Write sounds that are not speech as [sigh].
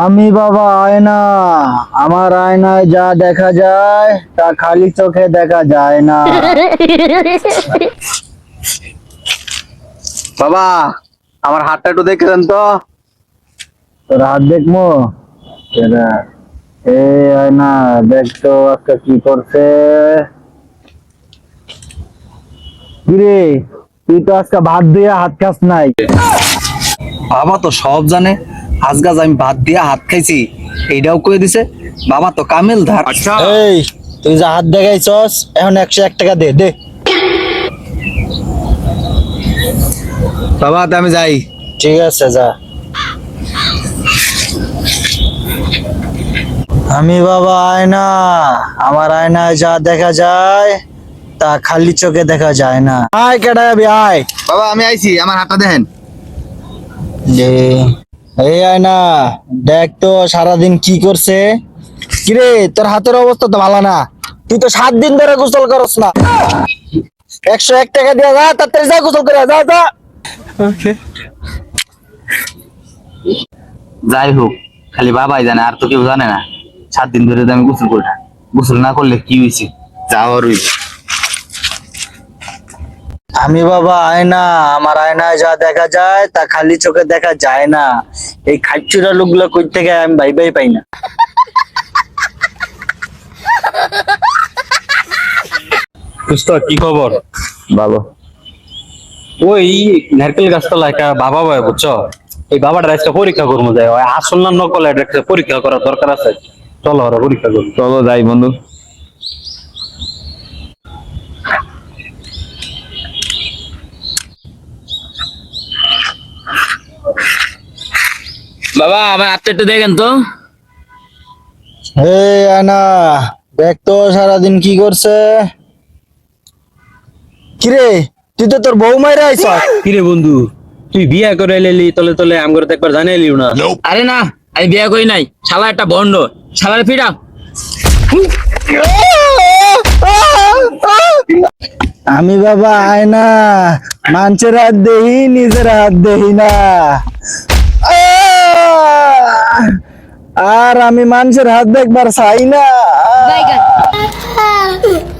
আমি বাবা আয়না। আমার আয়নায় যা দেখা যায় তা খালি চোখে দেখা যায় না। বাবা আমার হাতটা একটু দেখে দেন তো। তোর হাত দেখব? এই আয়না দেখ তো আজকে কি করছে। কিরে তুই তো আজকে ভাত দিয়ে হাত খাস নাই। বাবা তো সব জানে। আজগাজ আমি ভাত দিয়ে হাত খাইছি এইটাও কয়ে দিছে বাবা তো কামিল ধার। এই তুই যে হাত দেখাইছস এখন একশো এক টাকা দে দে। বাবা তা আমি যাই। ঠিক আছে যা। আমি বাবা আয়না আমার আয়নায় যা দেখা যায় তা খালি চোখে দেখা যায় না। আয় কেডা আয়। বাবা আমি আইছি আমার হাতটা দেখেন। যে এই আয়না দেখ তো সারাদিন কি করছে। কিরে তোর হাতের অবস্থা তো ভালো না। তুই তো সাত দিন ধরে গোসল করস না। একশো এক টাকা দিয়ে যা তাড়াতাড়ি যা গোসল করে যা যা। যাই হোক খালি বাবাই জানে আর তো কেউ জানে না। সাত দিন ধরে তো আমি গোসল করি না। গোসল না করলে কি হয়েছে যাওয়ার হইবে আমি বাবা আয়না আমার আয়নায় যা দেখা যায় তা খালি চোখে দেখা যায় না। এই খাচ্চুরা লোকগুলো কই থেকে আমি ভাই ভাই পাই না। দোস্ত কি খবর? ভালো। ওই নারকেল গাছতলা একটা বাবা ভাই বুঝছ? এই বাবাটা আজকে পরীক্ষা করব যায় আসল না নকল এটা একটা পরীক্ষা করার দরকার আছে। চলো ওরা পরীক্ষা করব চলো যাই বন্ধু। বাবা আমার হাতটা একটু দেখেন তো। এই আয়না দেখ তো সারাদিন কি করছে। কিরে তুই তো তোর বউ মাইরা আইছ কিরে বন্ধু তুই বিয়া করে এলি তলে তলে আম করে তো একবার জানাই এলিও না। আরে না আমি বিয়ে করি নাই। শালা একটা বন্ড শালার ফিরা আমি বাবা আয়না মানুষের হাত দেহি নিজের হাত দেহি না! আর আমি মানুষের হাত দেখবার চাই না। [laughs]